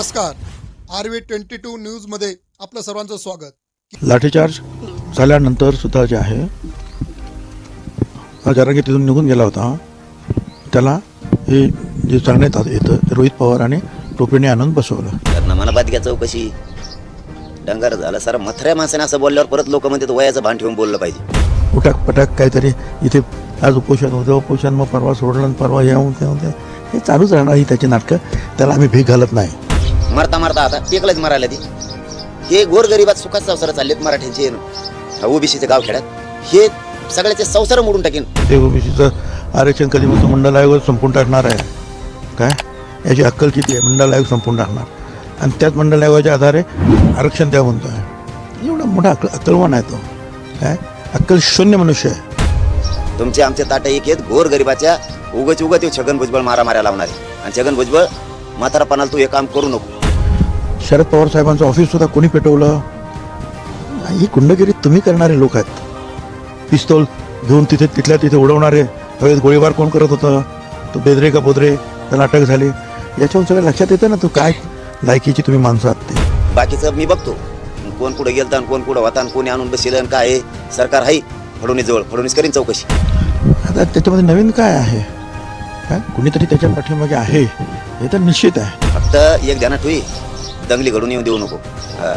नमस्कार. R V twenty two न्यूजमध्ये आपलं सर्वांचं स्वागत. लाठीचार्ज झाल्यानंतर सुद्धा जे आहे हा जरांगी तिथून निघून गेला होता. त्याला हे जे सांगण्यात आलं- येतं रोहित पवार आणि टोपीने आणून बसवलं. त्यांना मनाबाद घ्या चौकशी. डंगर झालं सर मथऱ्या माणसाने असं बोलल्यावर परत लोक म्हणतात वयाचं भान ठेवून बोललं पाहिजे. उठाक पटाक काहीतरी इथे आज उपोषण होतं उपोषण मग परवा सोडलं आणि परवा येऊन ते होते हे चालूच राहणार ही त्याची नाटकं. त्याला आम्ही भीक घालत नाही. मरता मरता आता टेकलंच मरायला ती. हे गोरगरिबात सुखात संसार चाललेत मराठ्यांचे ओबीसीच्या गावखेड्यात हे सगळ्याचे संसार मोडून टाकेन. ते ओबीसीचं आरक्षण कधी मग मंडल आयोग संपून टाकणार आहे? काय? याची अक्कल किती आहे? मंडल आयोग संपून टाकणार. आणि त्याच मंडल आयोगाच्या आधारे आरक्षण द्या म्हणतो आहे एवढा मोठा अक्कल अक्कलवान आहे तो. काय? अक्कल शून्य मनुष्य आहे. तुमचे आमचे ताट एक आहेत. गोरगरिबाच्या उगच उगत येऊ छगन भुजबळ मारा माऱ्या लावणारे. आणि छगन भुजबळ म्हातारापणाला तू हे काम करू नको. शरद पवार साहेबांचं ऑफिस सुद्धा कोणी पेटवलं? ही गुंडगिरी तुम्ही करणारे लोक आहेत. पिस्तोल घेऊन तिथे तिथल्या तिथे उडवणारे हवेत गोळीबार कोण करत होतं? तो बेदरे का बोदरे? त्याला अटक झाली. याच्यावरून सगळं लक्षात येतं ना तू काय लायकीची तुम्ही माणसं आहात ते. बाकीचं मी बघतो. कोण कुठं गेलता आणि कोण कुठं होता आणि कोणी आणून बसेल काय आहे? सरकार आहे फडणवीस जवळ फडणवीस करीन चौकशी. आता त्याच्यामध्ये नवीन काय आहे? काय? कुणीतरी त्याच्या पाठीमागे आहे. हे तर निश्चित आहे. फक्त एक ध्यानात ठेवी. दंगली घडून येऊन देऊ नको. हा.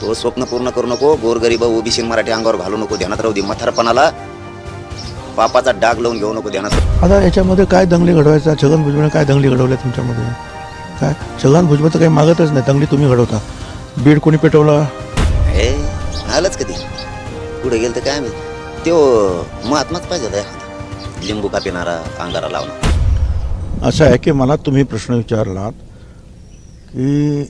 तो स्वप्न पूर्ण करू नको गोरगरीब ओबीसी मराठी अंगावर घालू नको ध्यानात राहू दे मथारपणाला पापाचा डाग लावून घेऊ नको ध्यानात. राहू. आता याच्यामध्ये काय दंगली घडवायचा? छगन भुजबळने काय दंगली घडवल्या तुमच्यामध्ये? काय? छगन भुजबळ तर काही मागतच नाही दंगली तुम्ही घडवता. बीड कोणी पेटवलं? हे आलंच कधी? पुढे गेलं तर काय मी तो महात्माच पाहिजे होता एखादा. लिंबू का पिणारा अंगारा लावणार असं आहे की मला तुम्ही प्रश्न विचारलात की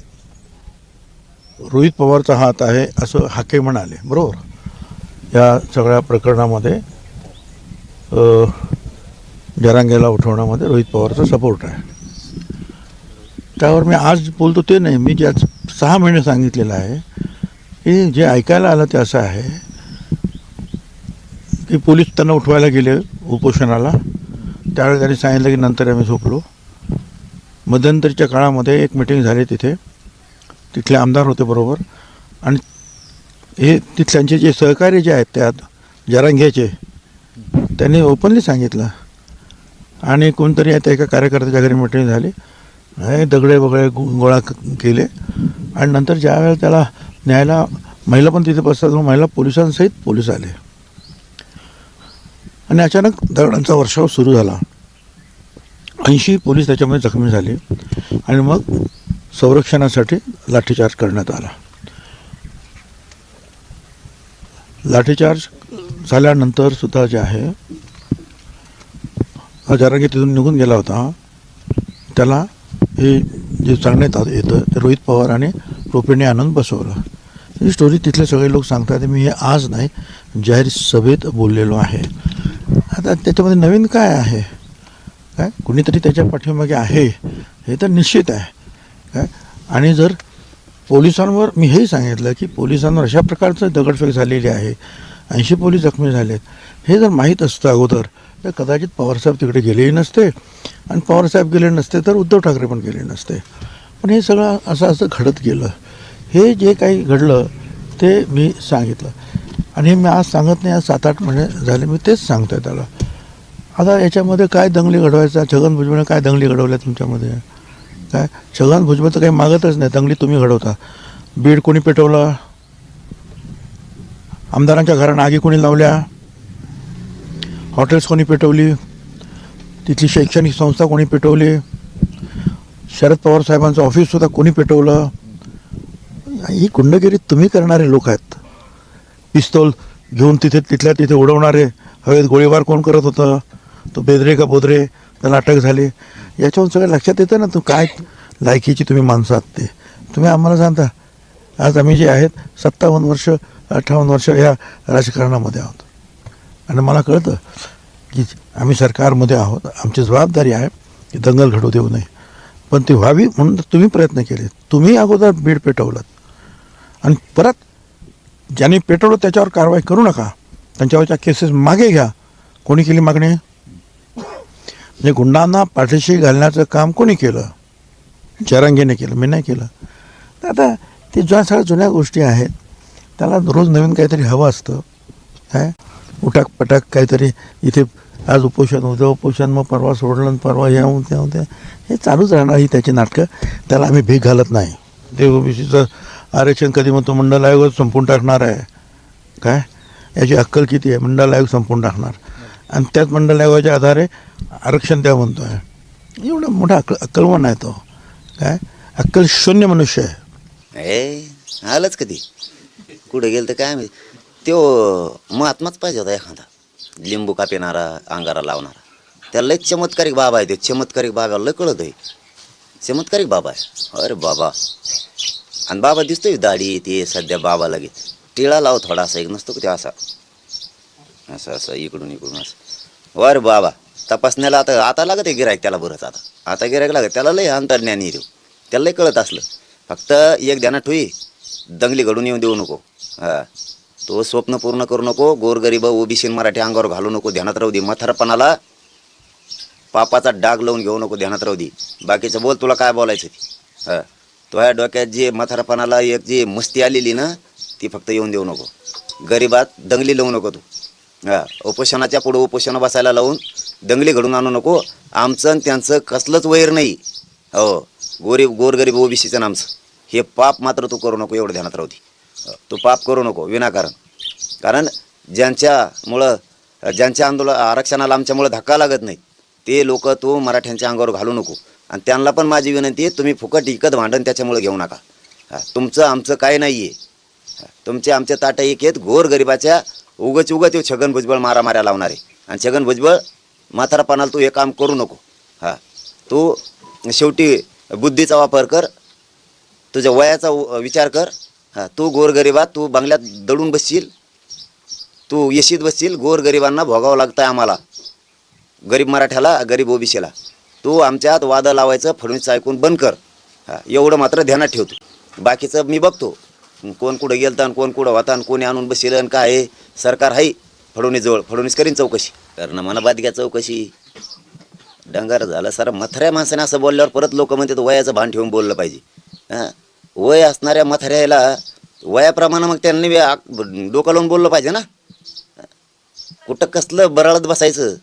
रोहित पवारचा हात आहे असं हाके म्हणाले बरोबर? या सगळ्या प्रकरणामध्ये जरांगेला उठवण्यामध्ये रोहित पवारचा सपोर्ट आहे. त्यावर मी आज बोलतो ते नाही मी ज्या सहा महिने सांगितलेलं आहे की जे ऐकायला आलं ते असं आहे की पोलीस त्यांना उठवायला गेले उपोषणाला. त्यावेळी त्यांनी सांगितलं की नंतर आम्ही झोपलो. मध्यंतरीच्या काळामध्ये एक मिटिंग झाली तिथे. तिथले आमदार होते बरोबर. आणि हे तिथल्यांचे जे सहकारी जे आहेत त्यात जरांग्याचे त्यांनी ओपनली सांगितलं. आणि कोणतरी आता एका कार्यकर्त्याच्या घरी मिटिंग झाली. हे दगडे वगळे गो- गोळा केले. आणि नंतर ज्यावेळेला त्याला न्यायला महिला पण तिथे बसतात महिला पोलिसांसहित पोलीस आले. आणि अचानक दगडांचा वर्षाव सुरू झाला. ऐंशी पोलीस त्याच्यामध्ये जखमी झाले. आणि मग संरक्षणासाठी लाठीचार्ज करण्यात आला. लाठीचार्ज झाल्यानंतर सुद्धा जे आहे हजारांगी तिथून निघून गेला होता. त्याला हे जे सांगण्यात येतं ते रोहित पवार आणि टोपेने आनंद बसवलं. ही स्टोरी तिथले सगळे लोक सांगतात मी हे आज नाही जाहीर सभेत बोललेलो आहे. आता त्याच्यामध्ये नवीन काय आहे? काय? कुणीतरी त्याच्या पाठीमागे आहे हे तर निश्चित आहे. काय? आणि जर पोलिसांवर मी हेही सांगितलं की पोलिसांवर अशा प्रकारचं दगडफेक झालेली आहे ऐंशी पोलीस जखमी झालेत हे जर माहीत असतं अगोदर तर कदाचित पवारसाहेब तिकडे गेलेही नसते. आणि पवारसाहेब गेले नसते तर उद्धव ठाकरे पण गेले नसते. पण हे सगळं असं असं घडत गेलं. हे जे काही घडलं ते मी सांगितलं. आणि हे मी आज सांगत नाही आज सात आठ महिने झाले मी तेच सांगतोय त्याला. आता याच्यामध्ये काय दंगली घडवायचा छगन भुजबळने काय दंगली घडवल्या तुमच्यामध्ये? काय? छगन भुजबळ तर काही मागतच नाही. दंगली तुम्ही घडवता. बीड कोणी पेटवलं? आमदारांच्या घरांना आगी कोणी लावल्या? हॉटेल्स कोणी पेटवली? तिथली शैक्षणिक संस्था कोणी पेटवली? शरद पवार साहेबांचं ऑफिससुद्धा कोणी पेटवलं? ही गुंडगिरी तुम्ही करणारे लोक आहेत. पिस्तोल घेऊन तिथे तिथल्या तिथे उडवणारे हवेत गोळीबार कोण करत होतं? तो बेदरे का बोदरे? त्याला अटक झाली. याच्यावरून सगळं लक्षात येतं ना तू काय लायकीची तुम्ही माणसं आहात ते. तुम्ही आम्हाला सांगता आज आम्ही जे आहेत सत्तावन्न वर्ष अठ्ठावन्न वर्ष या राजकारणामध्ये आहोत. आणि मला कळतं की आम्ही सरकारमध्ये आहोत आमची जबाबदारी आहे की दंगल घडू देऊ नये. पण ती व्हावी म्हणून तुम्ही प्रयत्न केले. तुम्ही अगोदर बीड पेटवलं आणि परत ज्यांनी पेटवलं त्याच्यावर कारवाई करू नका. त्यांच्यावरच्या केसेस मागे घ्या. कोणी केली मागणी? म्हणजे गुंडांना पाठीशी घालण्याचं काम कोणी केलं? जरांगीने केलं मी नाही केलं. तर आता ते ज्या सगळ्या जुन्या गोष्टी आहेत त्याला रोज नवीन काहीतरी हवं असतं. काय? उटाक पटाक काहीतरी इथे आज उपोषण उद्या उपोषण मग परवा सोडलं परवा या होऊन ते होते हे चालूच राहणार ही त्याची नाटकं. त्याला आम्ही भीक घालत नाही. ते ओबीसीचं आरक्षण कधी म्हणतो मंडल आयोग संपून टाकणार आहे. काय? याची अक्कल किती आहे? मंडल आयोग संपून टाकणार. आणि त्याच मंडल आयोगाच्या आधारे आरक्षण द्या म्हणतो आहे एवढा मोठा अक्कल अक्कलवान आहे तो. काय? अक्कल शून्य मनुष्य आहे. ए आलंच कधी? कुठे गेलं तर काय माहिती? त्यो महात्माच पाहिजे होता एखादा. लिंबू कापिणारा अंगारा लावणारा. त्याला लय चमत्कारिक बाबा आहे ते. चमत्कारिक बाबाला लय कळत आहे. चमत्कारिक बाबा आहे. अरे बाबा. आणि बाबा दिसतोय दाढी ते सध्या बाबा लगेच. टिळा लाव थोडासा एक नसतो का ते असा? असं असं इकडून इकडून असं. वर बाबा तपासण्याला आता आता लागत आहे गिरायक त्याला बरंच आता. आता गिरायक लागत त्याला लय अंतर्ज्ञानी देऊ. त्याला लय कळत असलं. फक्त एक ध्यानात ठुई दंगली घडून येऊन देऊ नको. हां. तो स्वप्न पूर्ण करू नको गोरगरीब ओबीसी मराठी अंगावर घालू नको ध्यानात राहू दे. मथारपणाला पापाचा डाग लावून घेऊ नको ध्यानात राहू दे. बाकीचं बोल तुला काय बोलायचं ते. हा. तो डोक्यात जे मथारपणाला एक जी मस्ती आलेली ना ती फक्त येऊन देऊ नको. गरिबात दंगली लावू नको तू. हा उपोषणाच्या पुढं उपोषण बसायला लावून दंगली घडून आणू नको. आमचं आणि त्यांचं कसलंच वैर नाही. हो गोरीब गोरगरीब ओबीसीचं नामचं आमचं. हे पाप मात्र तू करू नको एवढं ध्यानात राहू दे. हो, तू पाप करू नको विनाकारण. कारण ज्यांच्यामुळं ज्यांच्या आंदोलन आरक्षणाला आमच्यामुळं धक्का लागत नाही ते लोक तू मराठ्यांच्या अंगावर घालू नको. आणि त्यांना पण माझी विनंती आहे तुम्ही फुकट इकत भांडण त्याच्यामुळे घेऊ नका. तुमचं आमचं काय नाही आहे तुमचे आमचे ताटं एक आहेत गोरगरिबाच्या उगच उगच येऊ छगन भुजबळ मारा मारामाऱ्या लावणारे. आणि छगन भुजबळ म्हातारापणाला तू हे काम करू नको. हां. तू शेवटी बुद्धीचा वापर कर. तुझ्या वयाचा उ- विचार कर. हां. तू गोरगरिबात तू बंगल्यात दडून बसशील. तू येशीत बसशील. गोरगरिबांना भोगावं लागतं आहे आम्हाला. गरीब मराठ्याला गरीब ओबीसीला. तू आमच्यात वादं लावायचं फडणवीसचं ऐकून बंद कर. हां. एवढं मात्र ध्यानात ठेवतो बाकीचं मी बघतो. कोण कुठं गेलता आणि कोण कुठं होता आणि कोणी आणून बसेल आणि काय आहे? सरकार आहे फडणवीसजवळ. फडणवीस करीन चौकशी. करणं मला बाद घ्या चौकशी. डंगर झालं सर मथऱ्या माणसाने असं बोलल्यावर परत लोक म्हणतात वयाचं भान ठेवून बोललं पाहिजे. हां? वय असणाऱ्या मथऱ्याला वयाप्रमाणे मग त्यांनी डोकं लावून बोललं पाहिजे ना? कुठं कसलं बराळत बसायचं?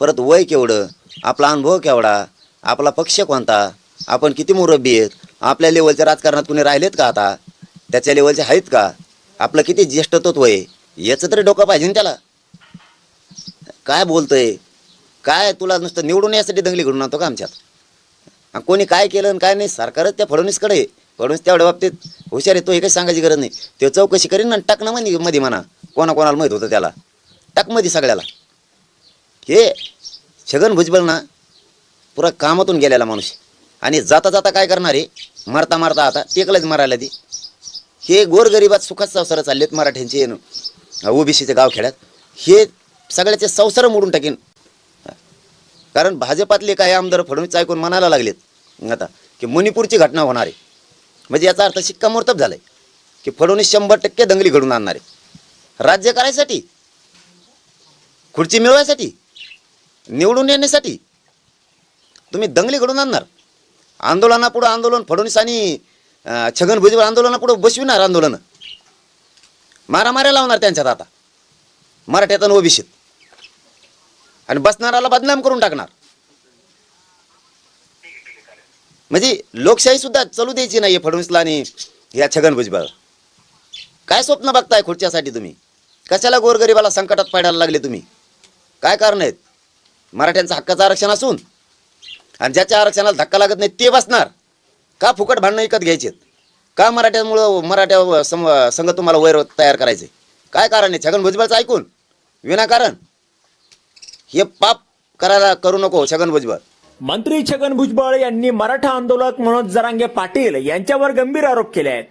परत वय केवढं? आपला अनुभव केवढा? आपला पक्ष कोणता? आपण किती मुरब्बी आहेत? आपल्या लेवलच्या राजकारणात कुणी राहिलेत का आता? त्याच्या लेवलचे आहेत का? आपलं किती ज्येष्ठत्व आहे? याचं तरी डोकं पाहिजे ना त्याला. काय बोलतंय? काय तुला नुसतं निवडून यासाठी दंगली घडून आणतो का आमच्यात? कोणी काय केलं आणि काय नाही सरकारच त्या फडणवीसकडे आहे. फडणवीस तेवढ्या बाबतीत हुशार आहे तो हे काही सांगायची गरज नाही. ते चौकशी करीन ना टाक ना मध्ये मध्ये म्हणा. कोणाकोणाला माहीत होतं त्याला. टाकमध्ये सगळ्याला. हे छगन भुजबळ ना पुरा कामातून गेलेला माणूस आणि जाता जाता काय करणार आहे? मारता मारता आता एकलाच मारायला ती. हे गोरगरिबात सुखात संसार चालले आहेत मराठ्यांचे ओबीसीचे गावखेड्यात हे सगळ्याचे संसार मोडून टाकेन. कारण भाजपातले काही आमदार फडणवीस ऐकून म्हणायला लागलेत. आता की मणिपूरची घटना होणार. आहे म्हणजे याचा अर्थ शिक्कामोर्तब झालाय. की फडणवीस शंभर टक्के दंगली घडून आणणार. आहे राज्य करायसाठी खुर्ची मिळवायसाठी निवडून येण्यासाठी तुम्ही दंगली घडून आणणार. आंदोलनापुढं आंदोलन फडणवीस आणि छगन भुजबळ आंदोलनापुढं बसविणार आंदोलन. मारामाऱ्या लावणार त्यांच्यात आता. मराठ्यातून ओबीसीत. आणि बसणाराला बदनाम करून टाकणार. म्हणजे लोकशाही सुद्धा चालू द्यायची नाही फडणवीसला आणि या छगन भुजबळ. काय स्वप्न बघताय खुर्च्यासाठी तुम्ही? कशाला गोरगरिबाला संकटात पाडायला लागले तुम्ही? काय कारण आहेत? मराठ्यांचं हक्काचं आरक्षण असून आणि ज्याच्या आरक्षणाला धक्का लागत नाही ते बसणार. का फुकट भांडणं विकत घ्यायचेत? का मराठ्यामुळं मराठ्या सम संघ तुम्हाला वैर तयार करायचे? काय कारण आहे? छगन भुजबळचं ऐकून. विनाकारण हे पाप करायला करू नको छगन भुजबळ. मंत्री छगन भुजबळ यांनी मराठा आंदोलक मनोज जरांगे पाटील यांच्यावर गंभीर आरोप केले आहेत.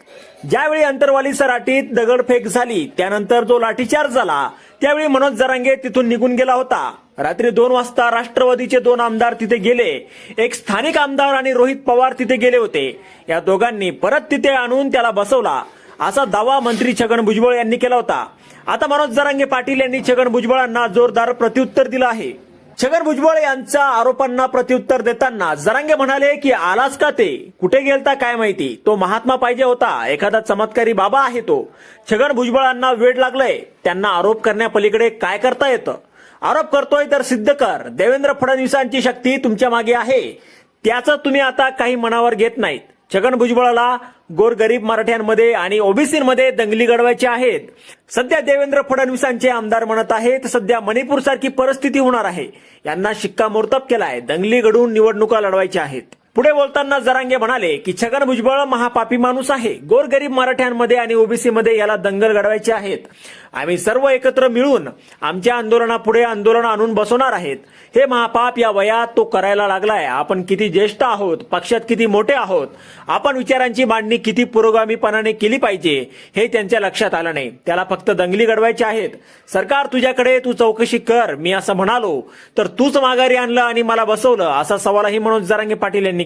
ज्यावेळी अंतरवाली सराटीत दगडफेक झाली त्यानंतर जो लाठीचार्ज झाला. त्यावेळी मनोज जरांगे तिथून निघून गेला होता. रात्री दोन वाजता राष्ट्रवादीचे दोन आमदार तिथे गेले. एक स्थानिक आमदार आणि रोहित पवार तिथे गेले होते. या दोघांनी परत तिथे आणून त्याला बसवला. असा दावा मंत्री छगन भुजबळ यांनी केला होता. आता मनोज जरांगे पाटील यांनी छगन भुजबळांना जोरदार प्रत्युत्तर दिलं आहे. छगन भुजबळ यांच्या आरोपांना प्रत्युत्तर देताना जरांगे म्हणाले की आलाच का ते कुठे गेलता काय माहिती? तो महात्मा पाहिजे होता. एखादा चमत्कारी बाबा आहे तो. छगन भुजबळांना वेळ लागलाय. त्यांना आरोप करण्यापलीकडे काय करता येतं? आरोप करतोय तर सिद्ध कर. देवेंद्र फडणवीसांची शक्ती तुमच्या मागे आहे. त्याचं तुम्ही आता काही मनावर घेत नाहीत. छगन भुजबळाला गोरगरीब मराठ्यांमध्ये आणि ओबीसीमध्ये दंगली घडवायच्या आहेत. सध्या देवेंद्र फडणवीसांचे आमदार म्हणत आहेत सध्या मणिपूर सारखी परिस्थिती होणार आहे. यांना शिक्कामोर्तब केलाय. दंगली घडवून निवडणुका लढवायच्या आहेत. पुढे बोलताना जरांगे म्हणाले की छगन भुजबळ महापापी माणूस आहे. गोरगरीब मराठ्यांमध्ये आणि ओबीसी मध्ये याला दंगल घडवायचे आहेत. आम्ही सर्व एकत्र मिळून आमच्या आंदोलनापुढे आंदोलन आणून बसवणार आहेत. हे महापाप या वयात तो करायला लागलाय. आपण किती ज्येष्ठ आहोत पक्षात किती मोठे आहोत आपण विचारांची मांडणी किती पुरोगामीपणाने केली पाहिजे हे त्यांच्या लक्षात आलं नाही. त्याला फक्त दंगली घडवायच्या आहेत. सरकार तुझ्याकडे तू चौकशी कर मी असं म्हणालो. तर तूच माघारी आणलं आणि मला बसवलं असा सवालही मनोज जरांगे पाटील यांनी